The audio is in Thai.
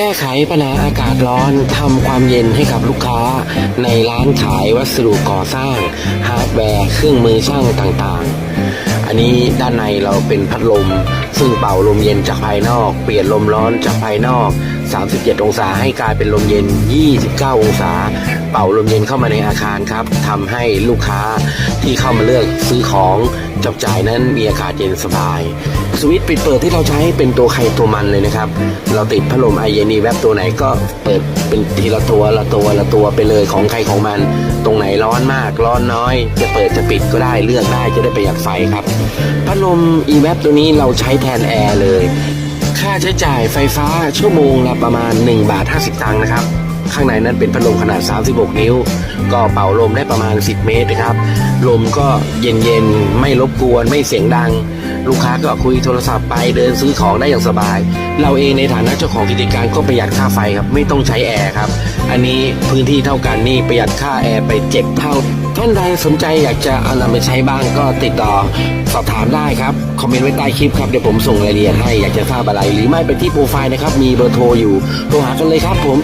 แก้ไขปัญหาอากาศร้อนทำความเย็นให้กับลูกค้า ในร้านขายวัสดุก่อสร้างฮาร์ดแวร์เครื่องมือช่างต่างๆ อันนี้ด้านในเราเป็นพัดลม ซึ่งเป่าลมเย็นจากภายนอก เปลี่ยนลมร้อนจากภายนอก 37 องศาให้กลายเป็นลมเย็น 29 องศา เป่าลมเย็นเข้ามาในอาคารครับทำให้ลูกค้าที่เข้ามาเลือกซื้อของจับจ่ายนั้นมีอากาศเย็นสบาย สวิตช์ปิดเปิดที่เราใช้เป็นตัวใครตัวมันเลยนะครับ เราติดพัดลมไอเย็นีแวบตัวไหนก็เปิดเป็นทีละตัวละตัวละตัวไปเลยของใครของมัน ตรงไหนร้อนมากร้อนน้อย จะเปิดจะปิดก็ได้เลือกได้จะได้ประหยัดไฟครับ พัดลม e w a p ตัวนี้เราใช้แทนแอร์เลย ค่าใช้จ่ายไฟฟ้าชั่วโมงละประมาณ 1 บาท 50 ตังค์นะครับ ข้างในนั้นเป็นพัดลมขนาด 36 นิ้ว ก็เป่าลมได้ประมาณ 10 เมตรนะครับ ลมก็เย็นๆ ไม่รบกวน ไม่เสียงดัง ลูกค้าก็คุยโทรศัพท์ไปเดินซื้อของได้อย่างสบาย เราเองในฐานะเจ้าของกิจการก็ประหยัดค่าไฟครับ ไม่ต้องใช้แอร์ครับ อันนี้พื้นที่เท่ากันนี่ประหยัดค่าแอร์ไปเจ็ดเท่า ท่านใดสนใจอยากจะเอานำไปใช้บ้างก็ติดต่อสอบถามได้ครับ คอมเมนต์ไว้ใต้คลิปครับเดี๋ยวผมส่งรายละเอียดให้อยากจะทราบอะไร หรือไม่ไปที่โปรไฟล์นะครับ มีเบอร์โทรอยู่โทรหากันเลยครับผม